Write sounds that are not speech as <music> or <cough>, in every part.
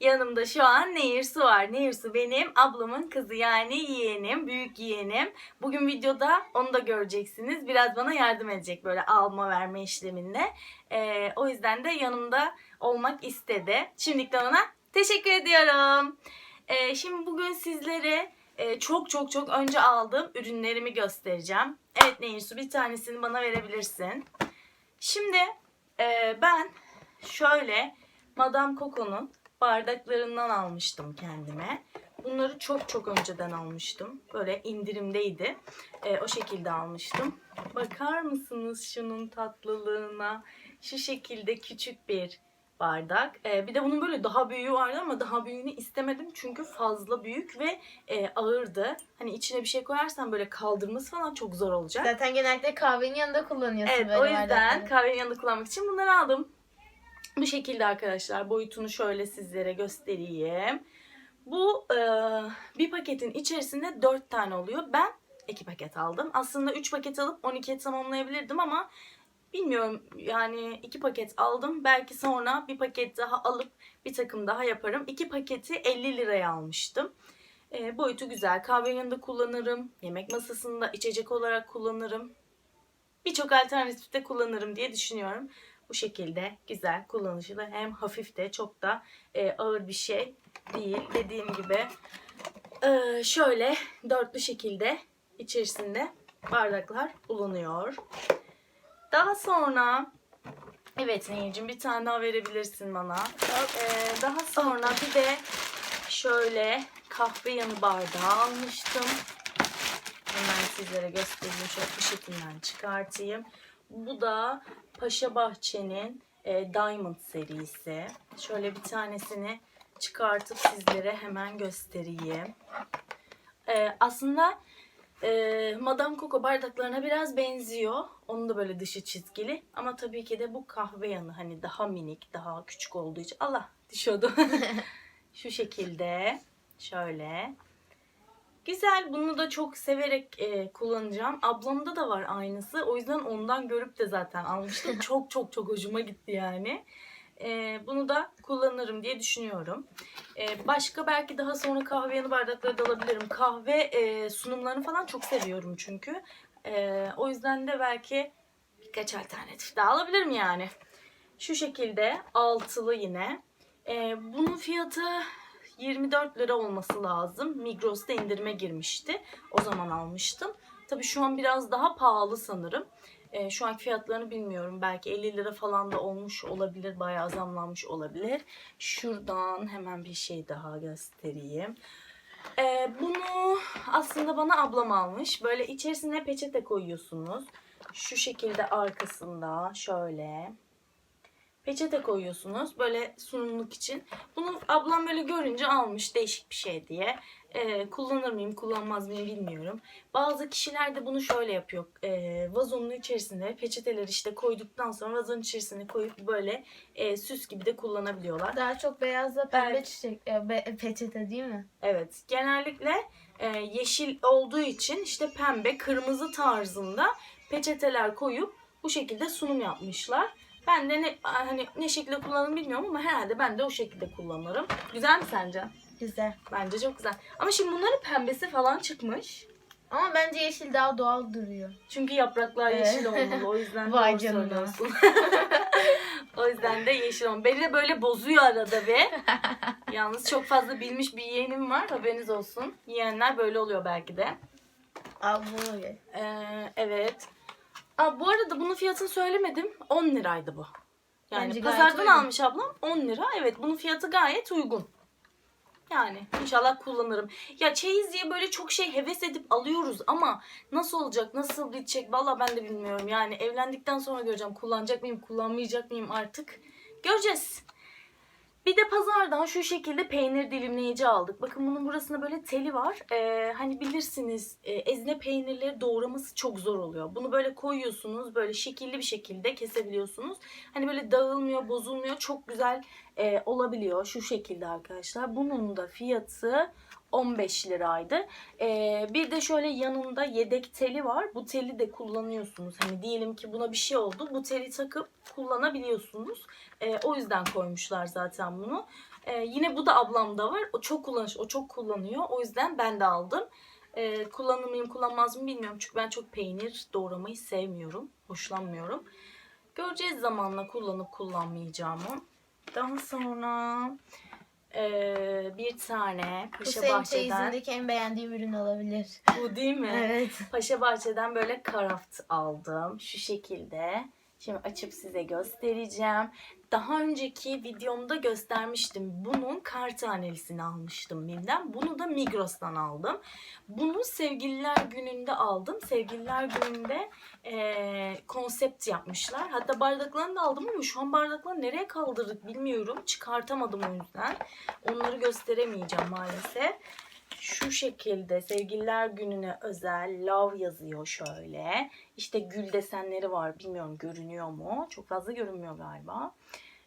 Yanımda şu an Nehir Su var. Nehir Su benim ablamın kızı yani yeğenim, büyük yeğenim. Bugün videoda onu da göreceksiniz. Biraz bana yardım edecek böyle alma verme işleminde. Ee, o yüzden de yanımda olmak istedi. Şimdilikten ona teşekkür ediyorum. Ee, şimdi bugün sizlere e, çok çok çok önce aldığım ürünlerimi göstereceğim. Evet Nehir Su bir tanesini bana verebilirsin. Şimdi e, ben şöyle Madame Coco'nun bardaklarından almıştım kendime. Bunları çok çok önceden almıştım. Böyle indirimdeydi. E, o şekilde almıştım. Bakar mısınız şunun tatlılığına? Şu şekilde küçük bir bardak. E, bir de bunun böyle daha büyüğü vardı ama daha büyüğünü istemedim. Çünkü fazla büyük ve e, ağırdı. Hani içine bir şey koyarsan böyle kaldırması falan çok zor olacak. Zaten genellikle kahvenin yanında kullanıyorsun Evet böyle o yüzden bardakları. kahvenin yanında kullanmak için bunları aldım. Bu şekilde arkadaşlar boyutunu şöyle sizlere göstereyim. Bu e, bir paketin içerisinde 4 tane oluyor. Ben 2 paket aldım. Aslında 3 paket alıp 12'ye tamamlayabilirdim ama bilmiyorum yani 2 paket aldım. Belki sonra bir paket daha alıp bir takım daha yaparım. 2 paketi 50 liraya almıştım. E, boyutu güzel. Kahvenin yanında kullanırım. Yemek masasında içecek olarak kullanırım birçok alternatifte kullanırım diye düşünüyorum. Bu şekilde güzel, kullanışlı hem hafif de çok da e, ağır bir şey değil. Dediğim gibi e, şöyle dörtlü şekilde içerisinde bardaklar bulunuyor. Daha sonra evet Nehir'cim bir tane daha verebilirsin bana. E, daha sonra bir de şöyle kahve yanı bardağı almıştım. Hemen sizlere göstereyim. Şöyle poşetinden çıkartayım. Bu da Paşa Bahçe'nin e, Diamond serisi. Şöyle bir tanesini çıkartıp sizlere hemen göstereyim. E, aslında e, Madame Coco bardaklarına biraz benziyor. Onun da böyle dışı çizgili. Ama tabii ki de bu kahve yanı hani daha minik, daha küçük olduğu için. Allah düşüyordu. <laughs> Şu şekilde. Şöyle. Güzel. Bunu da çok severek e, kullanacağım. Ablamda da var aynısı. O yüzden ondan görüp de zaten almıştım. <laughs> çok çok çok hoşuma gitti yani. E, bunu da kullanırım diye düşünüyorum. E, başka belki daha sonra kahve yanı bardakları da alabilirim. Kahve e, sunumlarını falan çok seviyorum çünkü. E, o yüzden de belki birkaç alternatif daha alabilirim yani. Şu şekilde altılı yine. E, bunun fiyatı 24 lira olması lazım. Migros'ta indirime girmişti. O zaman almıştım. Tabii şu an biraz daha pahalı sanırım. Ee, şu anki fiyatlarını bilmiyorum. Belki 50 lira falan da olmuş olabilir. Bayağı zamlanmış olabilir. Şuradan hemen bir şey daha göstereyim. Ee, bunu aslında bana ablam almış. Böyle içerisine peçete koyuyorsunuz. Şu şekilde arkasında şöyle peçete koyuyorsunuz böyle sunumluk için. Bunu ablam böyle görünce almış değişik bir şey diye. Ee, kullanır mıyım kullanmaz mıyım bilmiyorum. Bazı kişiler de bunu şöyle yapıyor. Ee, vazonun içerisine peçeteler işte koyduktan sonra vazonun içerisine koyup böyle e, süs gibi de kullanabiliyorlar. Daha çok beyazla pembe Evet. çiçek, e, be- peçete değil mi? Evet genellikle e, yeşil olduğu için işte pembe kırmızı tarzında peçeteler koyup bu şekilde sunum yapmışlar. Ben de ne hani ne şekilde kullanırım bilmiyorum ama herhalde ben de o şekilde kullanırım. Güzel mi sence? Güzel. Bence çok güzel. Ama şimdi bunların pembesi falan çıkmış. Ama bence yeşil daha doğal duruyor. Çünkü yapraklar Evet. yeşil olmalı. O yüzden <laughs> Vay doğru canına. söylüyorsun. <laughs> o yüzden de yeşil olmalı. Beni de böyle bozuyor arada bir. <laughs> Yalnız çok fazla bilmiş bir yeğenim var. Haberiniz olsun. Yeğenler böyle oluyor belki de. Bunu ye. Ee, evet. Aa, bu arada bunun fiyatını söylemedim. 10 liraydı bu. Yani Bence gayet pazardan uygun. almış ablam 10 lira. Evet bunun fiyatı gayet uygun. Yani inşallah kullanırım. Ya çeyiz diye böyle çok şey heves edip alıyoruz ama nasıl olacak, nasıl bitecek valla ben de bilmiyorum. Yani evlendikten sonra göreceğim kullanacak mıyım, kullanmayacak mıyım artık. Göreceğiz. Bir de pazardan şu şekilde peynir dilimleyici aldık. Bakın bunun burasında böyle teli var. Ee, hani bilirsiniz e, ezine peynirleri doğraması çok zor oluyor. Bunu böyle koyuyorsunuz böyle şekilli bir şekilde kesebiliyorsunuz. Hani böyle dağılmıyor, bozulmuyor. Çok güzel e, olabiliyor şu şekilde arkadaşlar. Bunun da fiyatı 15 liraydı. Ee, bir de şöyle yanında yedek teli var. Bu teli de kullanıyorsunuz. Hani diyelim ki buna bir şey oldu. Bu teli takıp kullanabiliyorsunuz. Ee, o yüzden koymuşlar zaten bunu. Ee, yine bu da ablamda var. O çok kullanış, o çok kullanıyor. O yüzden ben de aldım. Ee, kullanır mıyım kullanmaz mı bilmiyorum. Çünkü ben çok peynir doğramayı sevmiyorum. Hoşlanmıyorum. Göreceğiz zamanla kullanıp kullanmayacağımı. Daha sonra ee, bir tane Bu Paşa senin Bahçe'den çeyizindeki en beğendiğim ürün olabilir. bu değil mi? Evet. Paşa Bahçe'den böyle karaft aldım. Şu şekilde. Şimdi açıp size göstereceğim. Daha önceki videomda göstermiştim. Bunun kar tanelisini almıştım Mim'den. Bunu da Migros'tan aldım. Bunu sevgililer gününde aldım. Sevgililer gününde eee, konsept yapmışlar. Hatta bardaklarını da aldım ama şu an bardakları nereye kaldırdık bilmiyorum. Çıkartamadım o yüzden. Onları gösteremeyeceğim maalesef. Şu şekilde sevgililer gününe özel love yazıyor şöyle. İşte gül desenleri var. Bilmiyorum görünüyor mu? Çok fazla görünmüyor galiba.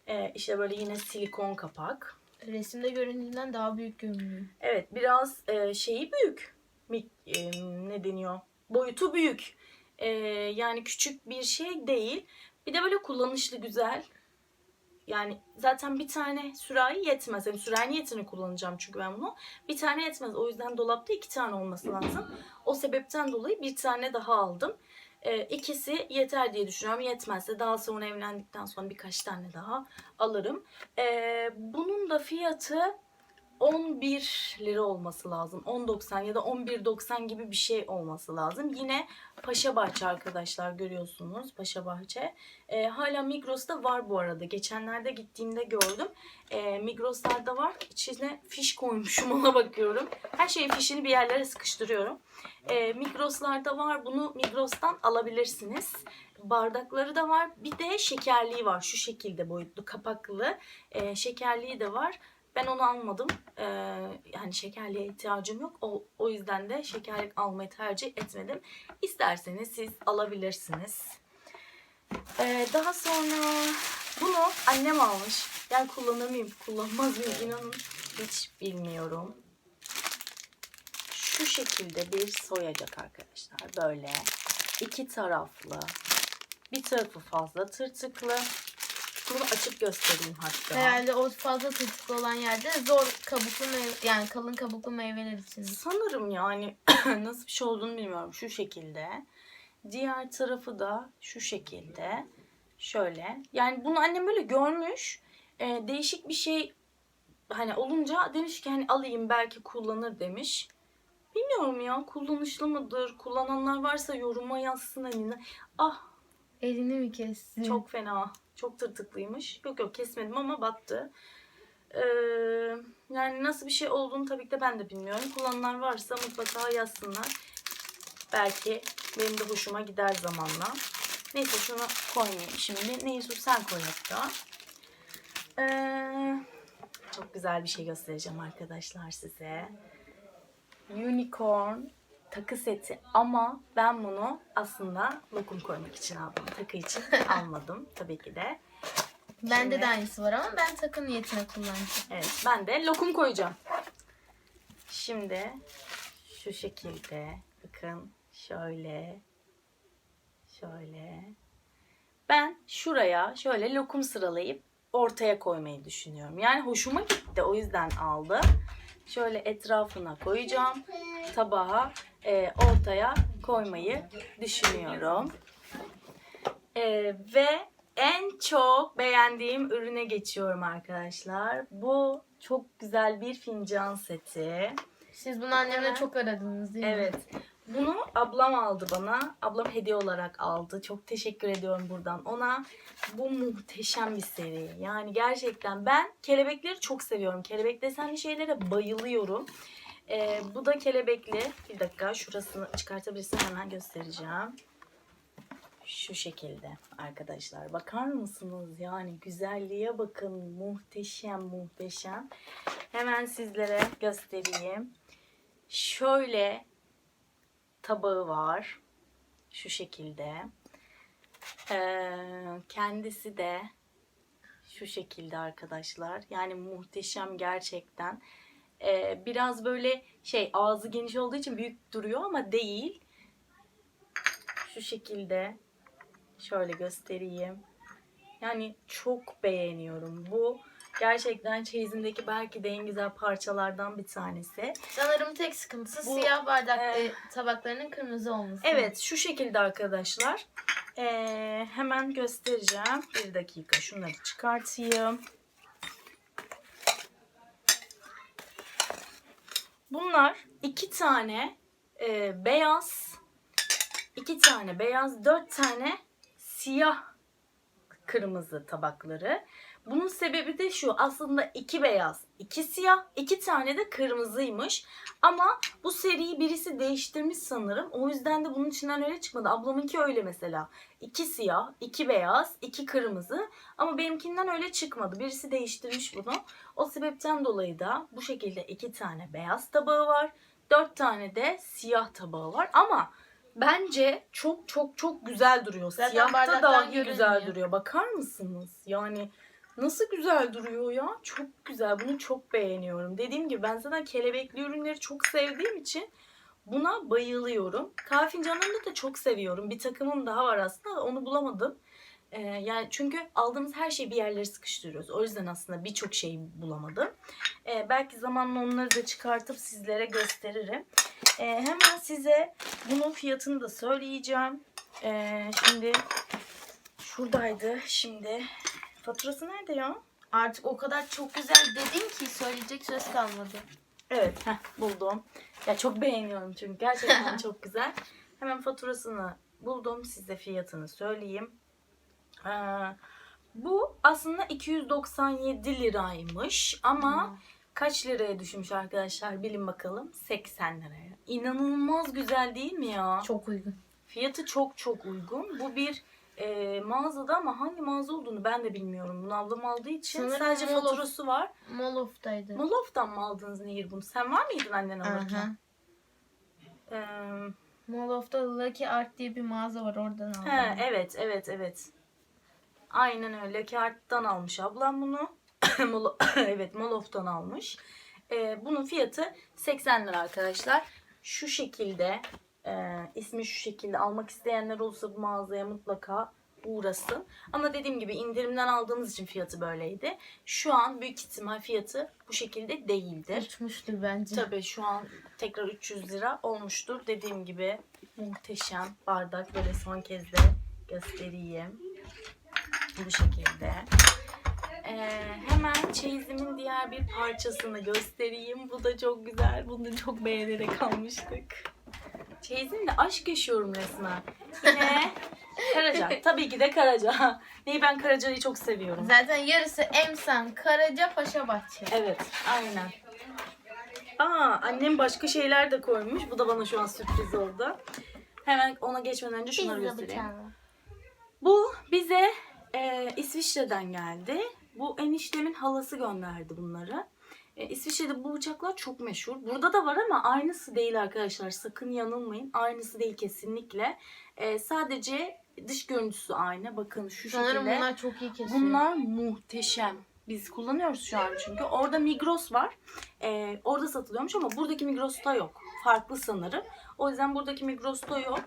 Ee, işte böyle yine silikon kapak. Resimde göründüğünden daha büyük görünüyor. Evet biraz e, şeyi büyük. Mik- e, ne deniyor? Boyutu büyük. E, yani küçük bir şey değil. Bir de böyle kullanışlı güzel. Yani zaten bir tane sürahi yetmez. Yani sürahi niyetini kullanacağım çünkü ben bunu. Bir tane yetmez. O yüzden dolapta iki tane olması lazım. O sebepten dolayı bir tane daha aldım. E, ikisi yeter diye düşünüyorum. Yetmezse daha sonra evlendikten sonra birkaç tane daha alırım. E, bunun da fiyatı 11 lira olması lazım. 10.90 ya da 11.90 gibi bir şey olması lazım. Yine Paşa Bahçe arkadaşlar görüyorsunuz. Paşa Bahçe. Ee, hala Migros'ta var bu arada. Geçenlerde gittiğimde gördüm. Ee, Migros'larda var. İçine fiş koymuşum <laughs> ona bakıyorum. Her şeyin fişini bir yerlere sıkıştırıyorum. Ee, Migros'larda var. Bunu Migros'tan alabilirsiniz. Bardakları da var. Bir de şekerliği var. Şu şekilde boyutlu kapaklı. Ee, şekerliği de var. Ben onu almadım. Ee, yani şekerliğe ihtiyacım yok. O, o yüzden de şekerlik almayı tercih etmedim. İsterseniz siz alabilirsiniz. Ee, daha sonra bunu annem almış. Yani kullanır mıyım, kullanmaz mıyım inanın hiç bilmiyorum. Şu şekilde bir soyacak arkadaşlar. Böyle iki taraflı. Bir tarafı fazla tırtıklı. Bunu açıp göstereyim hatta. Herhalde o fazla tırtıklı olan yerde zor kabuklu meyve, yani kalın kabuklu meyveler için. Sanırım yani <clears throat> nasıl bir şey olduğunu bilmiyorum. Şu şekilde. Diğer tarafı da şu şekilde. Şöyle. Yani bunu annem böyle görmüş. Ee, değişik bir şey hani olunca demiş ki hani alayım belki kullanır demiş. Bilmiyorum ya kullanışlı mıdır? Kullananlar varsa yoruma yazsın hani. Ah Elini mi kessin? çok fena. Çok tırtıklıymış. Yok yok kesmedim ama battı. Ee, yani nasıl bir şey olduğunu tabii ki de ben de bilmiyorum. Kullananlar varsa mutlaka yazsınlar. Belki benim de hoşuma gider zamanla. Neyse şunu koymayayım şimdi. Neyse sen koy hatta. Ee, çok güzel bir şey göstereceğim arkadaşlar size. Unicorn takı seti ama ben bunu aslında lokum koymak için aldım. Takı için <laughs> almadım tabii ki de. Bende Şimdi- de aynısı var ama ben takım niyetine kullanacağım. Evet ben de lokum koyacağım. Şimdi şu şekilde bakın şöyle şöyle ben şuraya şöyle lokum sıralayıp ortaya koymayı düşünüyorum. Yani hoşuma gitti o yüzden aldım. Şöyle etrafına koyacağım. Tabağa e, ortaya koymayı düşünüyorum. E, ve en çok beğendiğim ürüne geçiyorum arkadaşlar. Bu çok güzel bir fincan seti. Siz bunu annemle Evet. çok aradınız değil mi? Evet. Bunu ablam aldı bana. Ablam hediye olarak aldı. Çok teşekkür ediyorum buradan ona. Bu muhteşem bir seri. Yani gerçekten ben kelebekleri çok seviyorum. Kelebek desenli şeylere bayılıyorum. Ee, bu da kelebekli. Bir dakika şurasını çıkartabilirsem hemen göstereceğim. Şu şekilde arkadaşlar. Bakar mısınız? Yani güzelliğe bakın. Muhteşem muhteşem. Hemen sizlere göstereyim. Şöyle tabağı var. Şu şekilde. Ee, kendisi de şu şekilde arkadaşlar. Yani muhteşem gerçekten. Ee, biraz böyle şey ağzı geniş olduğu için büyük duruyor ama değil. Şu şekilde şöyle göstereyim. Yani çok beğeniyorum. Bu gerçekten çeyizimdeki belki de en güzel parçalardan bir tanesi. Sanırım tek sıkıntısı Bu- siyah bardak e, tabaklarının kırmızı olması. Evet şu şekilde arkadaşlar. Ee, hemen göstereceğim. Bir dakika şunları çıkartayım. Bunlar iki tane e, beyaz, iki tane beyaz, dört tane siyah kırmızı tabakları. Bunun sebebi de şu aslında iki beyaz, iki siyah, iki tane de kırmızıymış. Ama bu seriyi birisi değiştirmiş sanırım. O yüzden de bunun içinden öyle çıkmadı. Ablamınki öyle mesela. İki siyah, iki beyaz, iki kırmızı. Ama benimkinden öyle çıkmadı. Birisi değiştirmiş bunu. O sebepten dolayı da bu şekilde iki tane beyaz tabağı var. Dört tane de siyah tabağı var. Ama bence çok çok çok güzel duruyor. Zaten Siyahta dahi güzel duruyor. Bakar mısınız? Yani Nasıl güzel duruyor ya. Çok güzel. Bunu çok beğeniyorum. Dediğim gibi ben zaten kelebekli ürünleri çok sevdiğim için buna bayılıyorum. Kahve da çok seviyorum. Bir takımım daha var aslında. Onu bulamadım. Ee, yani çünkü aldığımız her şeyi bir yerlere sıkıştırıyoruz. O yüzden aslında birçok şeyi bulamadım. Ee, belki zamanla onları da çıkartıp sizlere gösteririm. Ee, hemen size bunun fiyatını da söyleyeceğim. Ee, şimdi şuradaydı. Şimdi faturası nerede ya? Artık o kadar çok güzel dedin ki söyleyecek söz kalmadı. Evet, heh, buldum. Ya çok beğeniyorum çünkü gerçekten <laughs> çok güzel. Hemen faturasını buldum. Size fiyatını söyleyeyim. Ee, bu aslında 297 liraymış ama kaç liraya düşmüş arkadaşlar bilin bakalım. 80 liraya. İnanılmaz güzel değil mi ya? Çok uygun. Fiyatı çok çok uygun. Bu bir e, mağazada ama hangi mağaza olduğunu ben de bilmiyorum. Bunu ablam aldığı için Sanırım sadece Mall of- faturası var. Molof'taydı. Molof'tan mı aldınız Nehir bunu? Sen var mıydın annen alırken? Ee, Molof'ta Lucky Art diye bir mağaza var oradan aldım. he, evet evet evet. Aynen öyle. Kart'tan almış ablam bunu. <coughs> Molo- <coughs> evet Molof'tan almış. Ee, bunun fiyatı 80 lira arkadaşlar. Şu şekilde e, ismi şu şekilde almak isteyenler olursa bu mağazaya mutlaka uğrasın. Ama dediğim gibi indirimden aldığımız için fiyatı böyleydi. Şu an büyük ihtimal fiyatı bu şekilde değildir. Uçmuştur bence. Tabii şu an tekrar 300 lira olmuştur. Dediğim gibi muhteşem bardak. Böyle son kez de göstereyim. Bu şekilde. Ee, hemen çeyizimin diğer bir parçasını göstereyim. Bu da çok güzel. Bunu çok beğenerek almıştık. Çeyizimle aşk yaşıyorum resmen. Yine <laughs> Karaca. Tabii ki de Karaca. Neyi ben Karaca'yı çok seviyorum. Zaten yarısı Emsan, Karaca, Paşabahçe. Evet, aynen. Aa, annem başka şeyler de koymuş. Bu da bana şu an sürpriz oldu. Hemen ona geçmeden önce şunları Pizza göstereyim. bıçağı. Bu bize e, İsviçre'den geldi. Bu eniştemin halası gönderdi bunları. E, İsviçre'de bu bıçaklar çok meşhur. Burada da var ama aynısı değil arkadaşlar. Sakın yanılmayın. Aynısı değil kesinlikle. E, sadece dış görüntüsü aynı. Bakın şu Sanırım şekilde. bunlar çok iyi kesiyor. Bunlar muhteşem. Biz kullanıyoruz şu an çünkü. Orada Migros var. Ee, orada satılıyormuş ama buradaki Migros'ta yok. Farklı sanırım. O yüzden buradaki Migros'ta yok.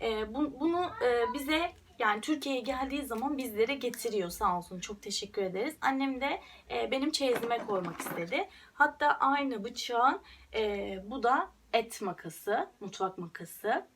Ee, bu- bunu e, bize yani Türkiye'ye geldiği zaman bizlere getiriyor sağ olsun. Çok teşekkür ederiz. Annem de e, benim çeyizime koymak istedi. Hatta aynı bıçağın e, bu da et makası, mutfak makası.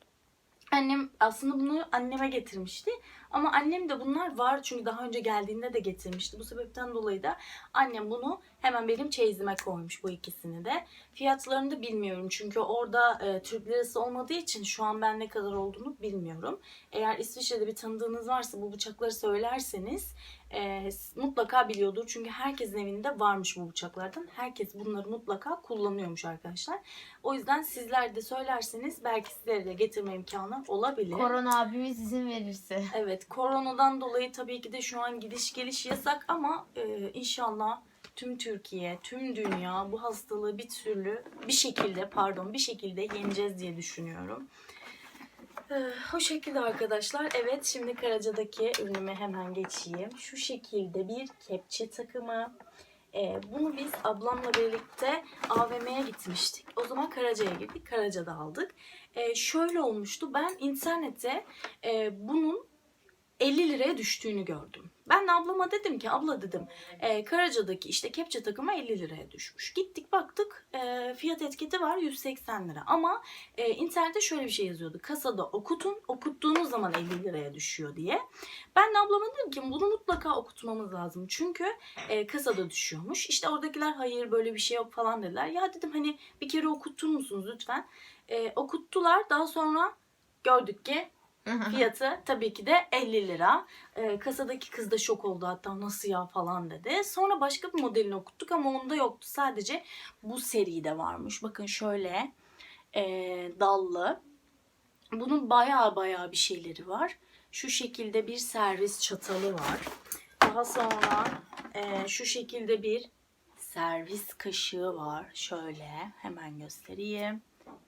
Annem aslında bunu anneme getirmişti. Ama annem de bunlar var çünkü daha önce geldiğinde de getirmişti. Bu sebepten dolayı da annem bunu hemen benim çeyizime koymuş bu ikisini de. Fiyatlarını da bilmiyorum çünkü orada e, Türk lirası olmadığı için şu an ben ne kadar olduğunu bilmiyorum. Eğer İsviçre'de bir tanıdığınız varsa bu bıçakları söylerseniz e, mutlaka biliyordur. Çünkü herkesin evinde varmış bu bıçaklardan. Herkes bunları mutlaka kullanıyormuş arkadaşlar. O yüzden sizler de söylerseniz belki sizlere de getirme imkanı olabilir. Korona abimiz izin verirse. Evet, koronadan dolayı tabii ki de şu an gidiş geliş yasak ama e, inşallah tüm Türkiye, tüm dünya bu hastalığı bir türlü, bir şekilde pardon, bir şekilde yeneceğiz diye düşünüyorum. E, o şekilde arkadaşlar. Evet, şimdi Karaca'daki ürünüme hemen geçeyim. Şu şekilde bir kepçe takımı. Ee, bunu biz ablamla birlikte AVM'ye gitmiştik. O zaman Karaca'ya girdik. Karaca'da aldık. Ee, şöyle olmuştu. Ben internette e, bunun 50 liraya düştüğünü gördüm. Ben de ablama dedim ki abla dedim e, Karaca'daki işte kepçe takımı 50 liraya düşmüş. Gittik baktık e, fiyat etiketi var 180 lira ama e, internette şöyle bir şey yazıyordu. Kasada okutun okuttuğunuz zaman 50 liraya düşüyor diye. Ben de ablama dedim ki bunu mutlaka okutmamız lazım. Çünkü e, kasada düşüyormuş. İşte oradakiler hayır böyle bir şey yok falan dediler. Ya dedim hani bir kere okuttur musunuz lütfen? E, okuttular daha sonra gördük ki Fiyatı tabii ki de 50 lira. Ee, kasadaki kız da şok oldu hatta nasıl ya falan dedi. Sonra başka bir modelini okuttuk ama onda yoktu. Sadece bu seride varmış. Bakın şöyle ee, dallı. Bunun baya baya bir şeyleri var. Şu şekilde bir servis çatalı var. Daha sonra ee, şu şekilde bir servis kaşığı var. Şöyle hemen göstereyim.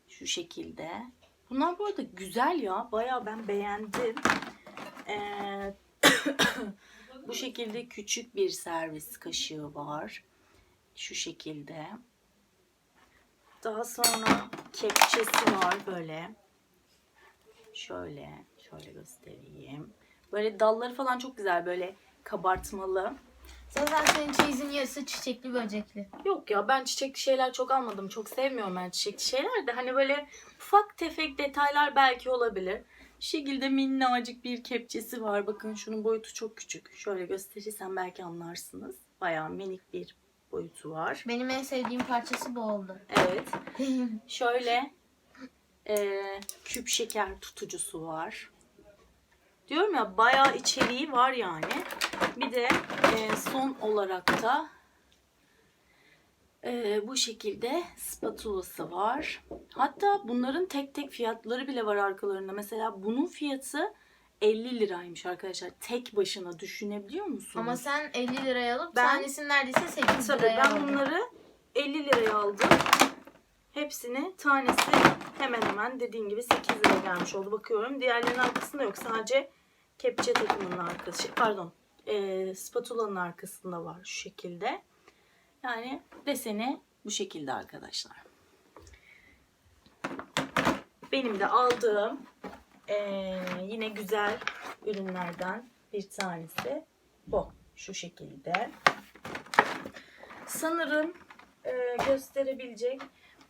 Şu şekilde. Bunlar bu arada güzel ya. Baya ben beğendim. Ee, <coughs> bu şekilde küçük bir servis kaşığı var. Şu şekilde. Daha sonra kepçesi var böyle. Şöyle, şöyle göstereyim. Böyle dalları falan çok güzel böyle kabartmalı. Zaten senin çeyizin yarısı çiçekli böcekli. Yok ya ben çiçekli şeyler çok almadım. Çok sevmiyorum ben çiçekli şeyler de. Hani böyle ufak tefek detaylar belki olabilir. Şu şekilde minnacık bir kepçesi var. Bakın şunun boyutu çok küçük. Şöyle gösterirsem belki anlarsınız. Bayağı minik bir boyutu var. Benim en sevdiğim parçası bu oldu. Evet. <laughs> Şöyle e, küp şeker tutucusu var. Diyorum ya bayağı içeriği var yani. Bir de e, son olarak da e, bu şekilde spatulası var. Hatta bunların tek tek fiyatları bile var arkalarında. Mesela bunun fiyatı 50 liraymış arkadaşlar. Tek başına düşünebiliyor musunuz? Ama sen 50 liraya alıp Ben- tanesini neredeyse 8 Tabii liraya ben bunları 50 liraya aldım. Hepsini tanesi hemen hemen dediğim gibi 8 lira gelmiş oldu. Bakıyorum diğerlerinin arkasında yok. Sadece kepçe takımının arkası. şey, Pardon. E, spatulanın arkasında var şu şekilde. Yani deseni bu şekilde arkadaşlar. Benim de aldığım e, yine güzel ürünlerden bir tanesi bu. Şu şekilde. Sanırım e, gösterebilecek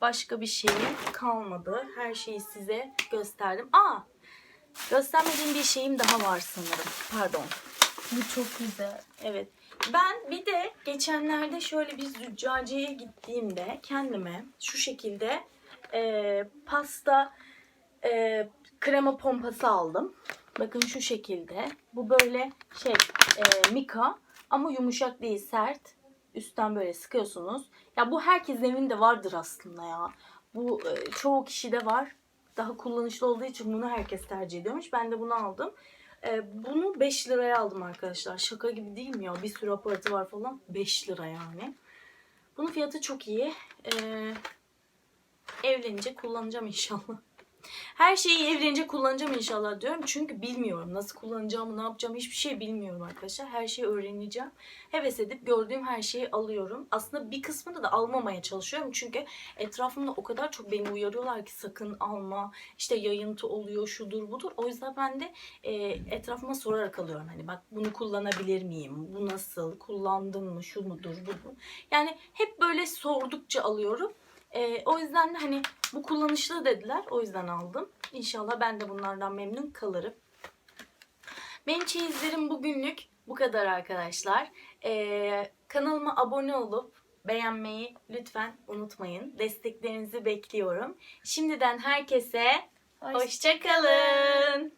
başka bir şeyim kalmadı. Her şeyi size gösterdim. Aa! Göstermediğim bir şeyim daha var sanırım. Pardon. Bu çok güzel. Evet. Ben bir de geçenlerde şöyle bir züccaciyeye gittiğimde kendime şu şekilde e, pasta e, krema pompası aldım. Bakın şu şekilde. Bu böyle şey e, mika ama yumuşak değil sert. Üstten böyle sıkıyorsunuz. Ya bu herkesin evinde vardır aslında ya. Bu e, çoğu kişide var. Daha kullanışlı olduğu için bunu herkes tercih ediyormuş. Ben de bunu aldım. E, bunu 5 liraya aldım arkadaşlar. Şaka gibi değil mi ya? Bir sürü aparatı var falan. 5 lira yani. Bunun fiyatı çok iyi. E, evlenince kullanacağım inşallah. Her şeyi evlenince kullanacağım inşallah diyorum. Çünkü bilmiyorum. Nasıl kullanacağımı, ne yapacağımı hiçbir şey bilmiyorum arkadaşlar. Her şeyi öğreneceğim. Heves edip gördüğüm her şeyi alıyorum. Aslında bir kısmını da almamaya çalışıyorum. Çünkü etrafımda o kadar çok beni uyarıyorlar ki sakın alma. İşte yayıntı oluyor, şudur budur. O yüzden ben de e, etrafıma sorarak alıyorum. Hani bak bunu kullanabilir miyim? Bu nasıl? Kullandın mı? Şu mudur? Bu mu? Yani hep böyle sordukça alıyorum. Ee, o yüzden de hani bu kullanışlı dediler. O yüzden aldım. İnşallah ben de bunlardan memnun kalırım. Benim çeyizlerim bugünlük bu kadar arkadaşlar. Ee, kanalıma abone olup beğenmeyi lütfen unutmayın. Desteklerinizi bekliyorum. Şimdiden herkese Hoş- hoşçakalın.